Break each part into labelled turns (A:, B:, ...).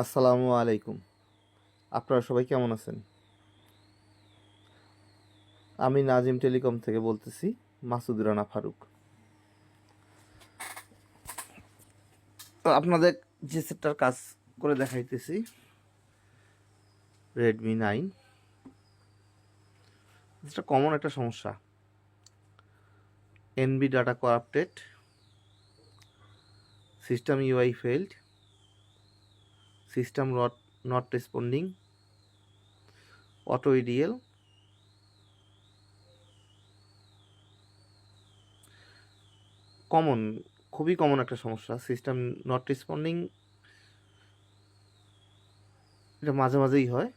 A: আসসালামু আলাইকুম। আপনারা সবাই কেমন আছেন? আমি নাজিম টেলিকম থেকে বলতেছি, মাসুদ রানা ফারুক। আপনাদের যে সেটটার কাজ করে দেখাইতেছি। রেডমি নাইন যেটা কমন একটা সমস্যা। NV data corrupted system UI failed system not, not responding. Auto EDL common খুবই কমন একটা সমস্যা সিস্টেম নট রেসপন্ডিং এটা মাঝে মাঝেই হয়।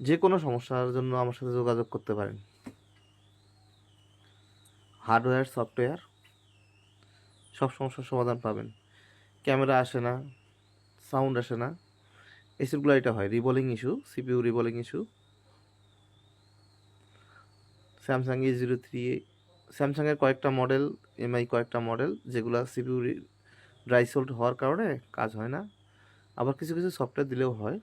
A: যে কোনো সমস্যার জন্য আমার সাথে যোগাযোগ করতে পারেন। হার্ডওয়্যার সফটওয়্যার সব সমস্যার সমাধান পাবেন। ক্যামেরা আসে না, সাউন্ড আসে না। এসবগুলো এটা হয়, reballing issue CPU reballing issue. Samsung A zero three স্যামসাংয়ের কয়েকটা মডেল, এমআই কয়েকটা মডেল, যেগুলো সিপিউ ড্রাই সোল্ট হওয়ার কারণে কাজ হয় না। আবার কিছু কিছু সফটওয়্যার দিলেও হয়।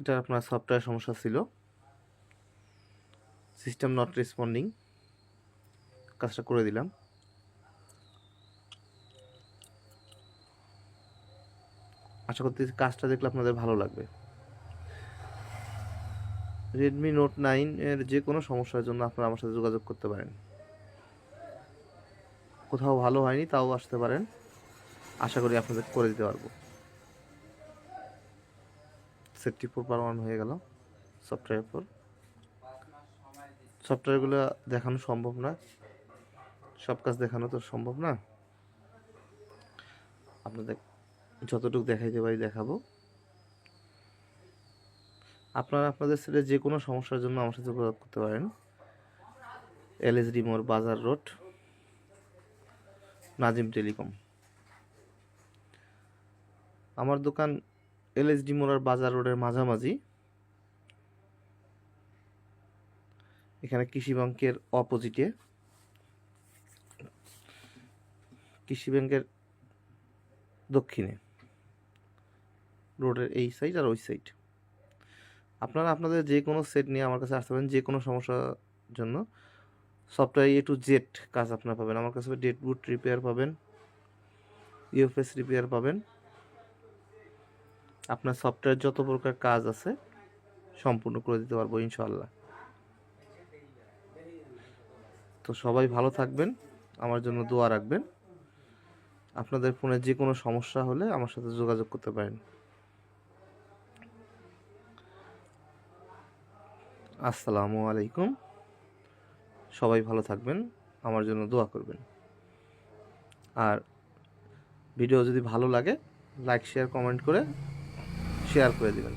A: এটা আপনার সফটওয়্যার সমস্যা ছিল। System not responding. কাজটা করে দিলাম। আশা করতেছি কাজটা দেখলে আপনাদের ভালো লাগবে। রেডমি নোট নাইন এর যে কোনো সমস্যার জন্য আপনারা আমার সাথে যোগাযোগ করতে পারেন। কোথাও ভালো হয়নি, তাও আসতে পারেন। আশা করি আপনাদের করে দিতে পারব। সেটটি ফোর পারমানেন্ট হয়ে গেল সফটওয়্যার পর সফটওয়্যারগুলো দেখানো সম্ভব না। সব কাজ দেখানো তো সম্ভব না। আপনাদের যতটুকু দেখাইতে পারি দেখাবো। আপনারা আপনাদের সেটে যে কোনো সমস্যার জন্য আমার সাথে যোগাযোগ করতে পারেন। এলএসডি মোড়, বাজার রোড, নাজিম টেলিকম। আমার দোকান এলএসডি মোড় আর বাজার রোডের মাঝামাঝি। এখানে কৃষি ব্যাংকের অপোজিটে। কৃষি ব্যাংকের দক্ষিণে। রোডের এই সাইড আর ওই সাইড আপনারা আপনাদের যে কোনো সেট নিয়ে আমার কাছে আসতে পারেন, যে কোনো সমস্যার জন্য। সফটওয়্যার এ টু জেড কাজ আপনারা পাবেন। আমার কাছে ডেট বুট রিপেয়ার পাবেন ইউএফএস রিপেয়ার পাবেন। আপনার সফটওয়্যার যত প্রকার কাজ আছে, সম্পূর্ণ করে দিতে পারব ইনশাল্লাহ তো সবাই ভালো থাকবেন, আমার জন্য দোয়া রাখবেন। আপনাদের ফোনে যে কোনো সমস্যা হলে আমার সাথে যোগাযোগ করতে পারেন। আসসালামু আলাইকুম। সবাই ভালো থাকবেন, আমার জন্য দোয়া করবেন। আর ভিডিও যদি ভালো লাগে, লাইক, শেয়ার, কমেন্ট করে শেয়ার করে দিবেন।